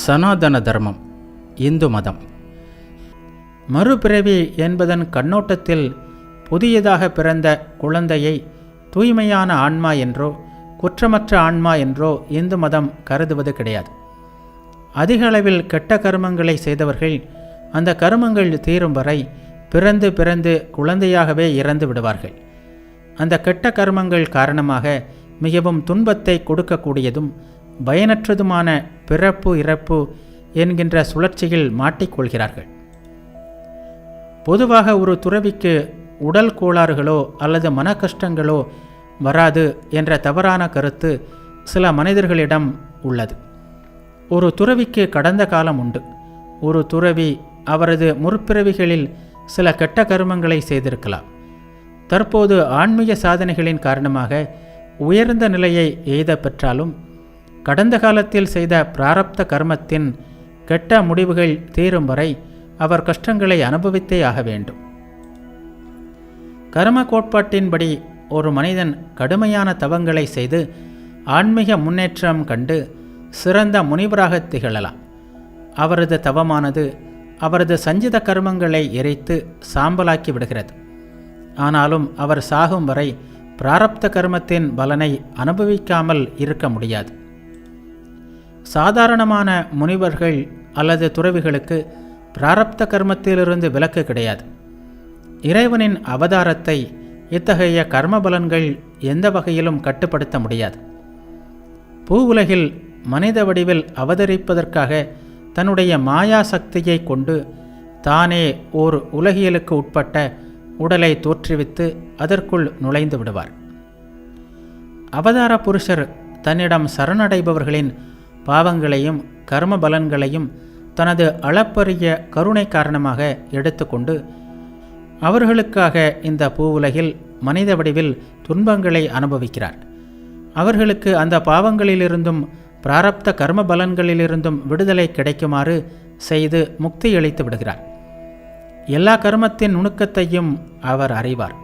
சனாதன தர்மம் இந்து மதம். மறுபிறவி என்பதன் கண்ணோட்டத்தில் புதியதாக பிறந்த குழந்தையை தூய்மையான ஆன்மா என்றோ குற்றமற்ற ஆன்மா என்றோ இந்து மதம் கருதுவது கிடையாது. அதிக அளவில் கெட்ட கருமங்களை செய்தவர்கள் அந்த கருமங்கள் தீரும் வரை பிறந்து பிறந்து குழந்தையாகவே இறந்து விடுவார்கள். அந்த கெட்ட கர்மங்கள் காரணமாக மிகவும் துன்பத்தை கொடுக்கக்கூடியதும் பயனற்றதுமான பிறப்பு இறப்பு என்கின்ற சுழற்சியில் மாட்டிக்கொள்கிறார்கள். பொதுவாக ஒரு துறவிக்கு உடல் கோளாறுகளோ அல்லது மன கஷ்டங்களோ வராது என்ற தவறான கருத்து சில மனிதர்களிடம் உள்ளது. ஒரு துறவிக்கு கடந்த காலம் உண்டு. ஒரு துறவி அவரது முற்பிறவிகளில் சில கெட்ட கருமங்களை செய்திருக்கலாம். தற்போது ஆன்மீக சாதனைகளின் காரணமாக உயர்ந்த நிலையை எய்த பெற்றாலும் கடந்த காலத்தில் செய்த பிராரப்த கர்மத்தின் கெட்ட முடிவுகள் தீரும் வரை அவர் கஷ்டங்களை அனுபவித்தே ஆக வேண்டும். கர்ம கோட்பாட்டின்படி ஒரு மனிதன் கடுமையான தவங்களை செய்து ஆன்மீக முன்னேற்றம் கண்டு சிறந்த முனிவராக திகழலாம். அவரது தவமானது அவரது சஞ்சித கர்மங்களை எரித்து சாம்பலாக்கி விடுகிறது. ஆனாலும் அவர் சாகும் வரை பிராரப்த கர்மத்தின் பலனை அனுபவிக்காமல் இருக்க முடியாது. சாதாரணமான முனிவர்கள் அல்லது துறவிகளுக்கு பிராரப்த கர்மத்திலிருந்து விலக்கு கிடையாது. இறைவனின் அவதாரத்தை இத்தகைய கர்ம பலன்கள் எந்த வகையிலும் கட்டுப்படுத்த முடியாது. பூ உலகில் மனித வடிவில் அவதரிப்பதற்காக தன்னுடைய மாயா சக்தியை கொண்டு தானே ஓர் உலகியலுக்கு உட்பட்ட உடலை தோற்றுவித்து அதற்குள் நுழைந்து விடுவார். அவதார புருஷர் தன்னிடம் சரணடைபவர்களின் பாவங்களையும் கர்ம பலன்களையும் தனது அளப்பரிய கருணை காரணமாக எடுத்துக்கொண்டு அவர்களுக்காக இந்த பூவுலகில் மனித வடிவில் துன்பங்களை அனுபவிக்கிறார். அவர்களுக்கு அந்த பாவங்களிலிருந்தும் பிராரப்த கர்ம பலன்களிலிருந்தும் விடுதலை கிடைக்குமாறு செய்து முக்தி அளித்து விடுகிறார். எல்லா கர்மத்தின் நுணுக்கத்தையும் அவர் அறிவார்.